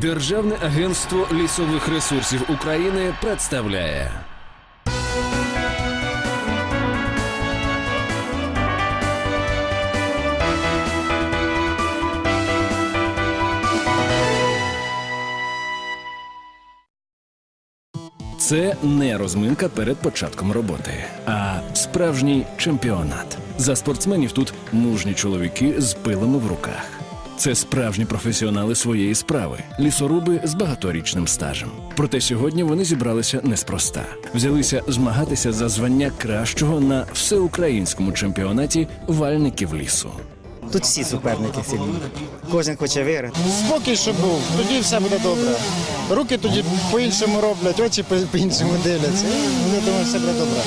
Державне агентство лісових ресурсів України представляє. Це не розминка перед початком роботи, а справжній чемпіонат. За спортсменів тут мужні чоловіки з пилами в руках. Це справжні професіонали своєї справи, лісоруби з багаторічним стажем. Проте сьогодні вони зібралися неспроста. Взялися змагатися за звання кращого на всеукраїнському чемпіонаті вальників лісу. Тут всі суперники сильні. Кожен хоче виграти. Спокій, щоб був, тоді все буде добре. Руки тоді по-іншому роблять, очі по- по-іншому дивляться. І я думаю, все буде добре.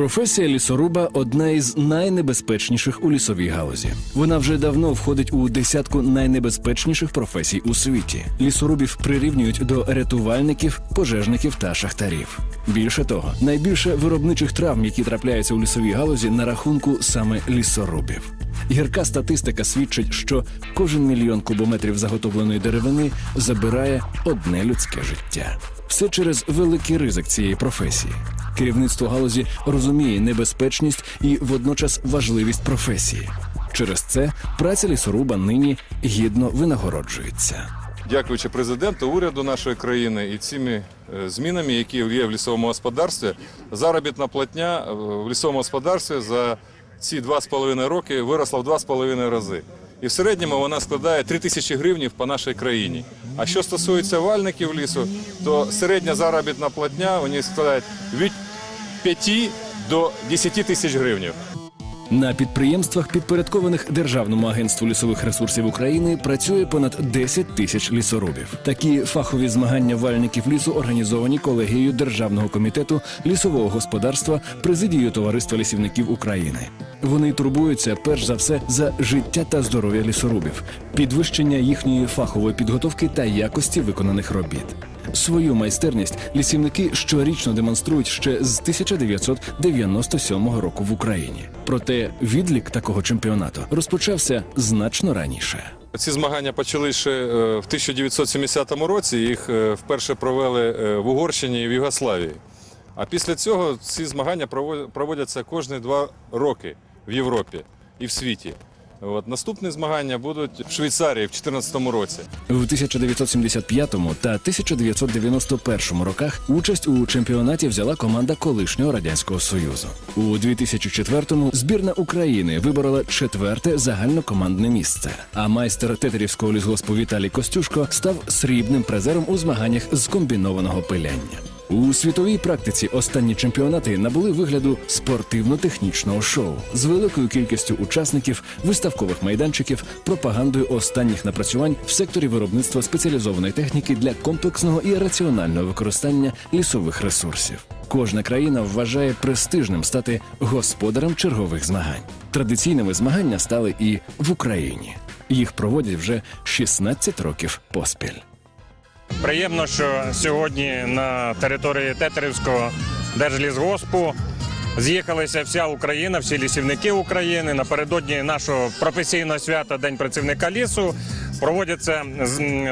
Професія лісоруба одна із найнебезпечніших у лісовій галузі. Вона вже давно входить у десятку найнебезпечніших професій у світі. Лісорубів прирівнюють до рятувальників, пожежників та шахтарів. Більше того, найбільше виробничих травм, які трапляються у лісовій галузі, на рахунку саме лісорубів. Гірка статистика свідчить, що кожен мільйон кубометрів заготовленої деревини забирає одне людське життя. Все через великий ризик цієї професії. Керівництво галузі розуміє небезпечність і водночас важливість професії. Через це праця лісоруба нині гідно винагороджується. Дякуючи президенту, уряду нашої країни і цими е, змінами, які є в лісовому господарстві, заробітна платня е, в лісовому господарстві за ці два з половиною роки виросла в два з половиною рази. І в середньому вона складає 3 тисячі гривнів по нашій країні. А що стосується вальників лісу, то середня заробітна платня вони складають від 5 до 10 тисяч гривнів. На підприємствах, підпорядкованих Державному агентству лісових ресурсів України, працює понад 10 тисяч лісорубів. Такі фахові змагання вальників лісу організовані колегією Державного комітету лісового господарства президією Товариства лісівників України. Вони турбуються перш за все за життя та здоров'я лісорубів, підвищення їхньої фахової підготовки та якості виконаних робіт. Свою майстерність лісівники щорічно демонструють ще з 1997 року в Україні. Проте відлік такого чемпіонату розпочався значно раніше. Ці змагання почали ще е, в 1970 році. Їх е, вперше провели е, в Угорщині і в Югославії. А після цього ці змагання провод- проводяться кожні два роки в Європі і в світі. От наступні змагання будуть в Швейцарії в 2014 році. В 1975 та 1991 роках участь у чемпіонаті взяла команда колишнього радянського союзу. У 2004-му збірна України виборола четверте загальнокомандне місце. А майстер тетерівського лісгоспу Віталій Костюшко став срібним призером у змаганнях з комбінованого пиляння. У світовій практиці останні чемпіонати набули вигляду спортивно-технічного шоу з великою кількістю учасників, виставкових майданчиків, пропагандою останніх напрацювань в секторі виробництва спеціалізованої техніки для комплексного і раціонального використання лісових ресурсів. Кожна країна вважає престижним стати господарем чергових змагань. Традиційними змагання стали і в Україні. Їх проводять вже 16 років поспіль. Приємно, що сьогодні на території Тетерівського держлісгоспу з'їхалася вся Україна, всі лісівники України. Напередодні нашого професійного свята День працівника лісу проводяться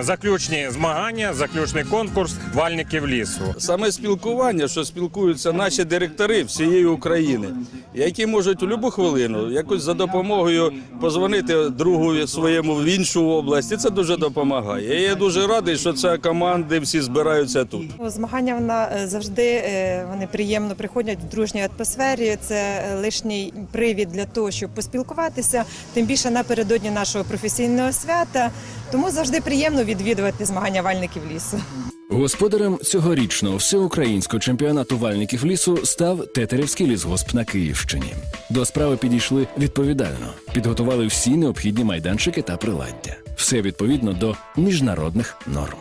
заключні змагання, заключний конкурс вальників лісу. Саме спілкування, що спілкуються наші директори всієї України, які можуть у будь-яку хвилину якось за допомогою позвонити другу своєму в іншу область, і це дуже допомагає. І я дуже радий, що це команди всі збираються тут. Змагання вона е, завжди е, вони приємно приходять в дружній атмосфері. Це лишній привід для того, щоб поспілкуватися. Тим більше напередодні нашого професійного свята. Тому завжди приємно відвідувати змагання вальників лісу. Господарем цьогорічного всеукраїнського чемпіонату вальників лісу став Тетерівський лісгосп на Київщині. До справи підійшли відповідально, підготували всі необхідні майданчики та приладдя. Все відповідно до міжнародних норм.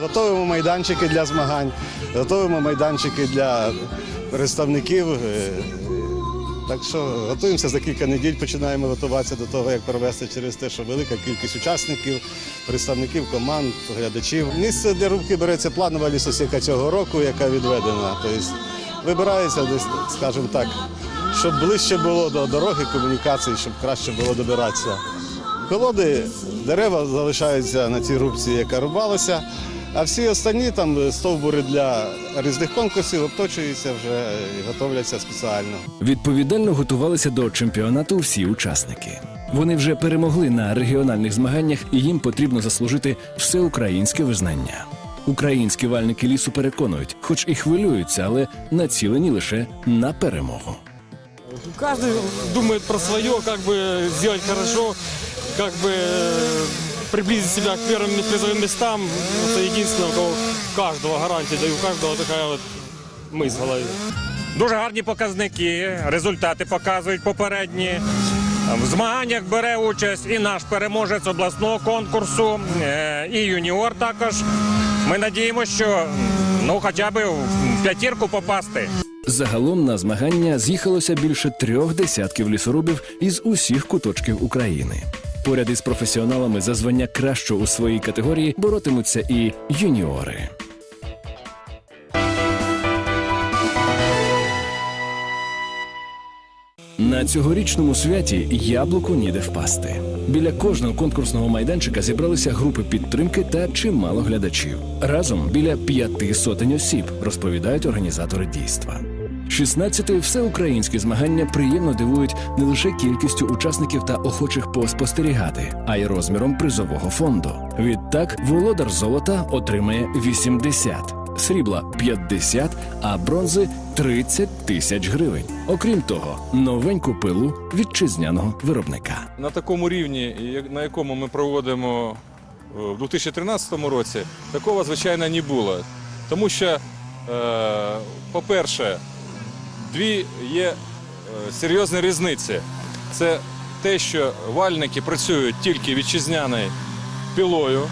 Готуємо майданчики для змагань, готуємо майданчики для представників. Так що готуємося за кілька неділь, починаємо готуватися до того, як провести через те, що велика кількість учасників, представників команд, глядачів. Місце для рубки береться планова лісосіка цього року, яка відведена. Тобто вибирається десь, скажімо так, щоб ближче було до дороги комунікації, щоб краще було добиратися. колоди, дерева залишаються на цій рубці, яка рубалася, а всі останні там стовбури для різних конкурсів обточуються вже і готовляться спеціально. Відповідально готувалися до чемпіонату всі учасники. Вони вже перемогли на регіональних змаганнях, і їм потрібно заслужити всеукраїнське визнання. Українські вальники лісу переконують, хоч і хвилюються, але націлені лише на перемогу. Каждый думает про свое, как бы сделать хорошо, как бы э, приблизить себя к первым призовым местам. Это единственное, у кого у каждого гарантия, да и у каждого такая вот мысль в голове. Дуже гарні показники, результати показують попередні. В змаганнях бере участь і наш переможець обласного конкурсу, е, і юніор також. Ми надіємося, що ну хоча б в п'ятірку попасти. Загалом на змагання з'їхалося більше трьох десятків лісорубів із усіх куточків України. Поряд із професіоналами за звання кращого у своїй категорії боротимуться і юніори. На цьогорічному святі яблуку ніде впасти. Біля кожного конкурсного майданчика зібралися групи підтримки та чимало глядачів. Разом біля п'яти сотень осіб, розповідають організатори дійства. 16-ті всеукраїнські змагання приємно дивують не лише кількістю учасників та охочих поспостерігати, а й розміром призового фонду. Відтак володар золота отримає 80, срібла 50, а бронзи 30 тисяч гривень. Окрім того, новеньку пилу вітчизняного виробника. На такому рівні, на якому ми проводимо е, в 2013 році, такого звичайно не було. Тому що, е, по-перше, дві є е, серйозні різниці. Це те, що вальники працюють тільки вітчизняною пілою.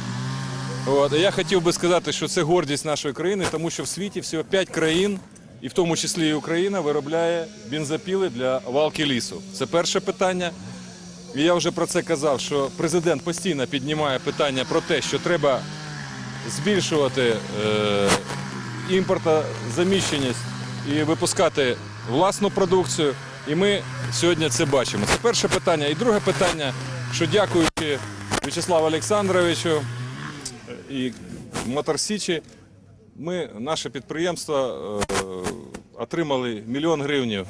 От. Я хотів би сказати, що це гордість нашої країни, тому що в світі всього 5 країн, і в тому числі і Україна, виробляє бензопіли для валки лісу. Це перше питання. І я вже про це казав, що президент постійно піднімає питання про те, що треба збільшувати е, імпортозаміщеність і випускати власну продукцію. І ми сьогодні це бачимо. Це перше питання. І друге питання, що дякуючи В'ячеславу Олександровичу е, і Мотор Січі, ми, наше підприємство е, отримали мільйон гривень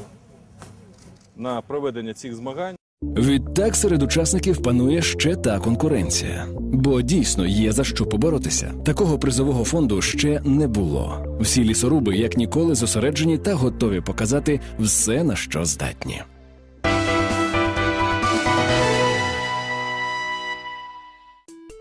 на проведення цих змагань. Відтак серед учасників панує ще та конкуренція, бо дійсно є за що поборотися. Такого призового фонду ще не було. Всі лісоруби, як ніколи, зосереджені та готові показати все, на що здатні.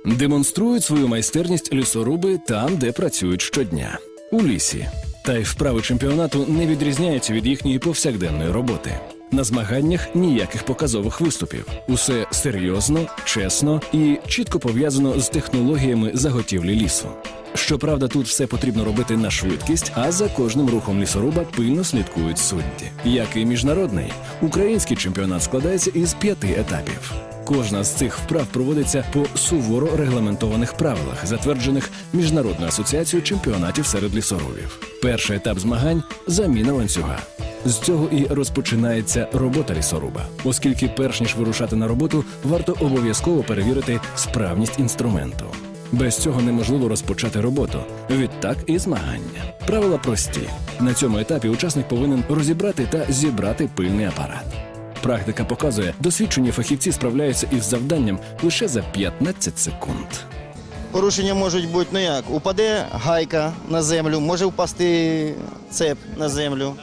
Демонструють свою майстерність лісоруби там, де працюють щодня у лісі. Та й вправи чемпіонату не відрізняються від їхньої повсякденної роботи. На змаганнях ніяких показових виступів. Усе серйозно, чесно і чітко пов'язано з технологіями заготівлі лісу. Щоправда, тут все потрібно робити на швидкість, а за кожним рухом лісоруба пильно слідкують судді. Як і міжнародний, український чемпіонат складається із п'яти етапів. Кожна з цих вправ проводиться по суворо регламентованих правилах, затверджених Міжнародною асоціацією чемпіонатів серед лісорубів. Перший етап змагань заміна ланцюга. З цього і розпочинається робота лісоруба, оскільки, перш ніж вирушати на роботу, варто обов'язково перевірити справність інструменту. Без цього неможливо розпочати роботу. Відтак і змагання. Правила прості. На цьому етапі учасник повинен розібрати та зібрати пильний апарат. Практика показує, досвідчені фахівці справляються із завданням лише за 15 секунд. Порушення можуть бути ну як, упаде гайка на землю, може впасти цеп на землю.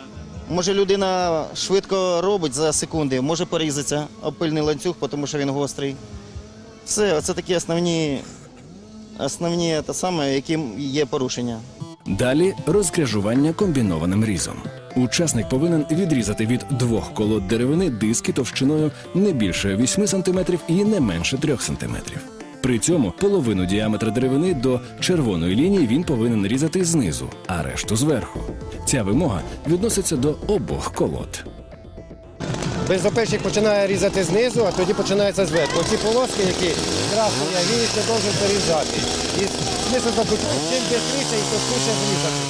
Може людина швидко робить за секунди, може порізатися опильний ланцюг, тому що він гострий. Все, це такі основні, основні те саме, які є порушення. Далі розкряжування комбінованим різом. Учасник повинен відрізати від двох колод деревини диски товщиною не більше 8 см і не менше 3 см. При цьому половину діаметра деревини до червоної лінії він повинен різати знизу, а решту зверху. Ця вимога відноситься до обох колод. Бензопильщик починає різати знизу, а тоді починається зверху. Оці полоски, які красні, він їх не повинен перерізати. І смисл забути, чим швидше і то товстіше зрізати.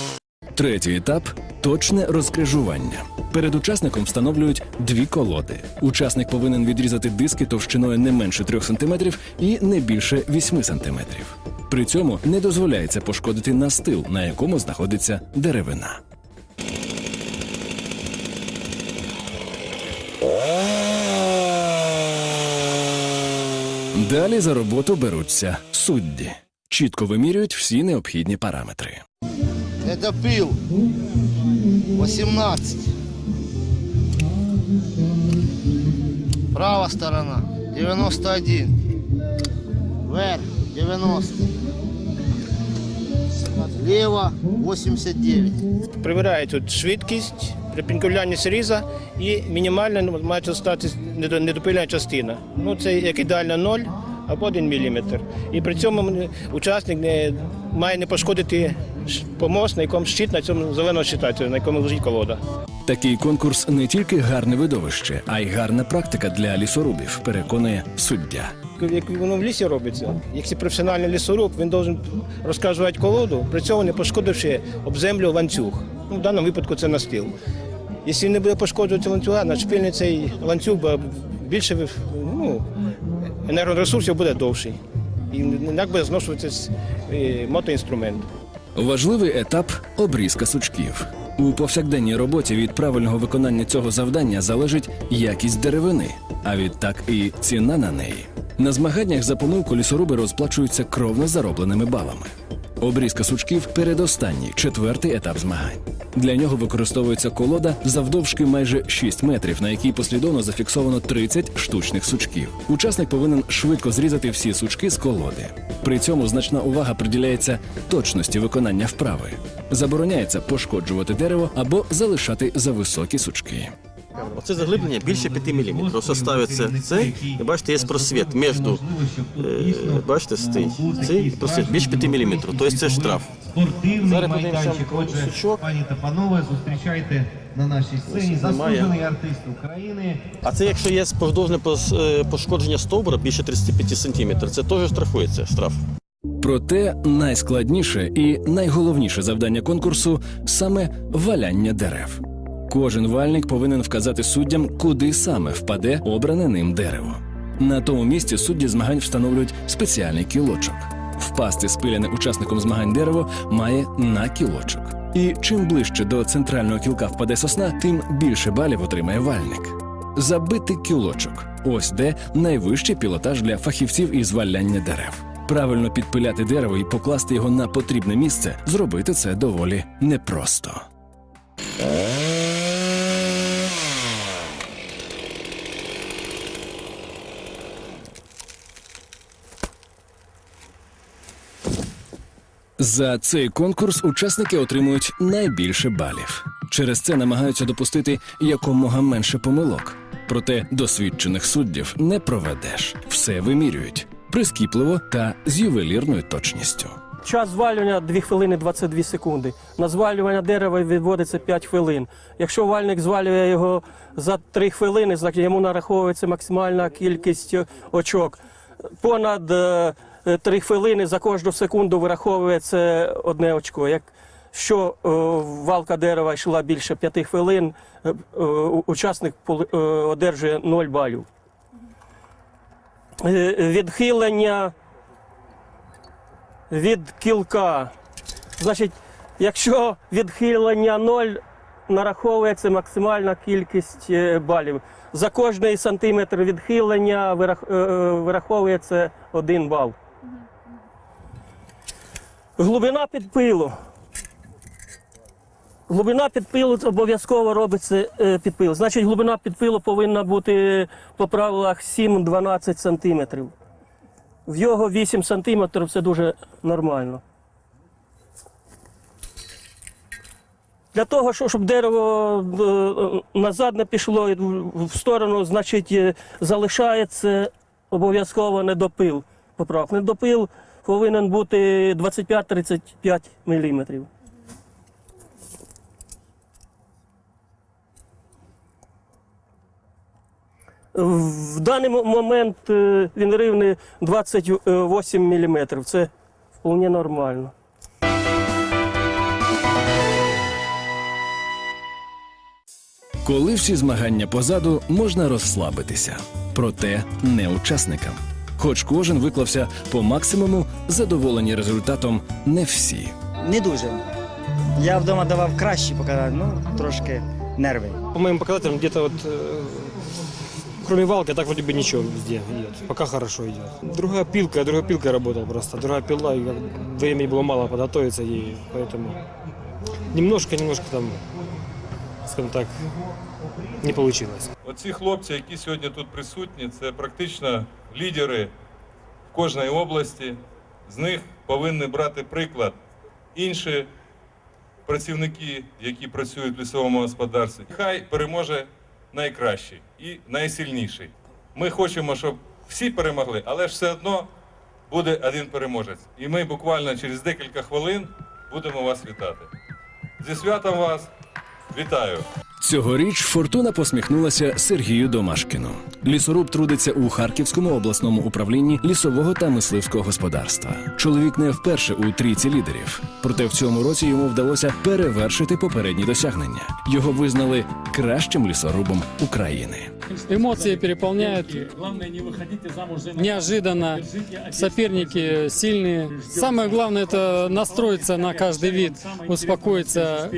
Третій етап точне розкрижування. Перед учасником встановлюють дві колоди. Учасник повинен відрізати диски товщиною не менше 3 см і не більше 8 см. При цьому не дозволяється пошкодити настил, на якому знаходиться деревина. Далі за роботу беруться судді. Чітко вимірюють всі необхідні параметри. Это пил. 18. Права сторона. 91. Вверх. 90. Лево. 89. Перевіряють тут швидкість, перпендикулярність різа і мінімальна має стати недопильна частина. Ну, це як ідеально 0 або 1 мм. І при цьому учасник не, має не пошкодити помост, на якому щит, на цьому зеленого щита, на якому лежить колода. Такий конкурс не тільки гарне видовище, а й гарна практика для лісорубів, переконує суддя. Як воно в лісі робиться, якщо професіональний лісоруб, він має розказувати колоду, при цьому не пошкодивши об землю ланцюг. Ну, в даному випадку це настил. Якщо він не буде пошкоджувати ланцюга, на шпильний цей ланцюг більше ну, енергоресурсів буде довший. І як буде зношуватися е, мотоінструмент. Важливий етап обрізка сучків. У повсякденній роботі від правильного виконання цього завдання залежить якість деревини, а відтак і ціна на неї. На змаганнях за помилку лісоруби розплачуються кровно заробленими балами. Обрізка сучків передостанній, четвертий етап змагань. Для нього використовується колода завдовжки майже 6 метрів, на якій послідовно зафіксовано 30 штучних сучків. Учасник повинен швидко зрізати всі сучки з колоди. При цьому значна увага приділяється точності виконання вправи. Забороняється пошкоджувати дерево або залишати зависокі сучки. Оце заглиблення більше 5 мм. Ось ставиться цей, і бачите, є просвіт між, е, бачите, цей, цей просвіт більше 5 мм. Тобто це штраф. Спортивний Зараз майданчик. подивимося Отже, сучок. пані та панове, зустрічайте на нашій сцені заслужений артист України. А це якщо є продовжне е, пошкодження стовбура більше 35 см, це теж штрафується штраф. Проте найскладніше і найголовніше завдання конкурсу саме валяння дерев. Кожен вальник повинен вказати суддям, куди саме впаде обране ним дерево. На тому місці судді змагань встановлюють спеціальний кілочок. Впасти спиляне учасником змагань дерево має на кілочок. І чим ближче до центрального кілка впаде сосна, тим більше балів отримає вальник. Забити кілочок ось де найвищий пілотаж для фахівців із валяння дерев. Правильно підпиляти дерево і покласти його на потрібне місце, зробити це доволі непросто. За цей конкурс учасники отримують найбільше балів. Через це намагаються допустити якомога менше помилок. Проте досвідчених суддів не проведеш. Все вимірюють прискіпливо та з ювелірною точністю. Час звалювання 2 хвилини 22 секунди. На звалювання дерева відводиться 5 хвилин. Якщо вальник звалює його за 3 хвилини, йому нараховується максимальна кількість очок. Понад 3 хвилини за кожну секунду вираховується одне очко. Якщо е, валка дерева йшла більше 5 хвилин, е, е, учасник е, одержує 0 балів. Е, Відхилення від кілка. Значить, якщо відхилення 0, нараховується максимальна кількість е, балів. За кожний сантиметр відхилення вирах- е, вираховується один бал. Глибина підпилу. Глибина підпилу обов'язково робиться е, підпил. Значить, глибина підпилу повинна бути по правилах 7-12 сантиметрів. В його 8 сантиметрів це дуже нормально. Для того, щоб дерево е, назад не пішло в сторону, значить, е, залишається обов'язково недопил. Поправ. Недопил повинен бути 25-35 мм. В даний момент е, він рівний 28 мм. Це вполне нормально. Коли всі змагання позаду, можна розслабитися. Проте не учасникам Хоч кожен виклався по максимуму, задоволені результатом не всі. Не дуже. Я вдома давав кращі показати, ну трошки нерви. По моим показателям, где-то вот, э, кроме валки, так вроде бы ничего везде идет. Пока хорошо идет. Другая пилка, я другой пилкой работал просто. Другая пила, и как времени было мало подготовиться ей, поэтому немножко-немножко там, скажем так, не получилось. Оці хлопці, які сьогодні тут присутні, це практично лідери в кожній області. З них повинні брати приклад інші працівники, які працюють в лісовому господарстві. Хай переможе найкращий і найсильніший. Ми хочемо, щоб всі перемогли, але ж все одно буде один переможець. І ми буквально через декілька хвилин будемо вас вітати. Зі святом вас вітаю! Цьогоріч фортуна посміхнулася Сергію Домашкіну. Лісоруб трудиться у Харківському обласному управлінні лісового та мисливського господарства. Чоловік не вперше у трійці лідерів. Проте в цьому році йому вдалося перевершити попередні досягнення. Його визнали кращим лісорубом України. Эмоции переполняют. Неожиданно. Соперники сильные. Самое главное это настроиться на каждый вид, успокоиться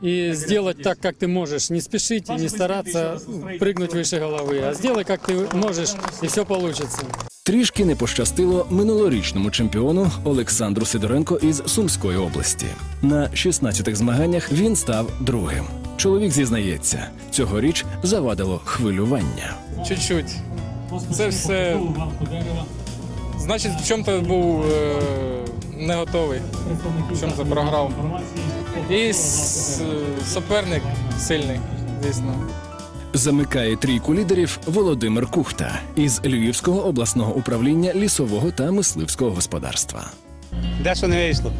и сделать так, как ты можешь. Не спешить и не стараться прыгнуть выше головы, а сделай, как ты можешь, и все получится. Трішки не пощастило минулорічному чемпіону Олександру Сидоренко із Сумської області. На 16-х змаганнях він став другим. Чоловік зізнається, цьогоріч завадило хвилювання. Чуть-чуть. Це все. Значить, в чому-то був е, не готовий, в чому-то програв. І с- суперник сильний, звісно. Замикає трійку лідерів Володимир Кухта із Львівського обласного управління лісового та мисливського господарства. Дещо не вийшло.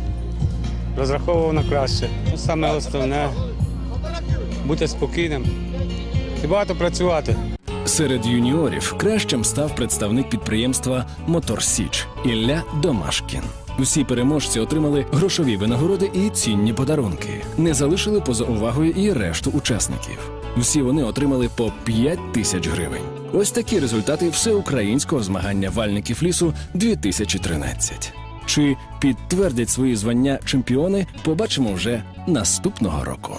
Розраховував на краще. Ну, Саме основне бути спокійним і багато працювати. Серед юніорів кращим став представник підприємства Мотор Січ Ілля Домашкін. Усі переможці отримали грошові винагороди і цінні подарунки. Не залишили поза увагою і решту учасників. Всі вони отримали по 5 тисяч гривень. Ось такі результати всеукраїнського змагання вальників лісу 2013. Чи підтвердять свої звання чемпіони, побачимо вже наступного року.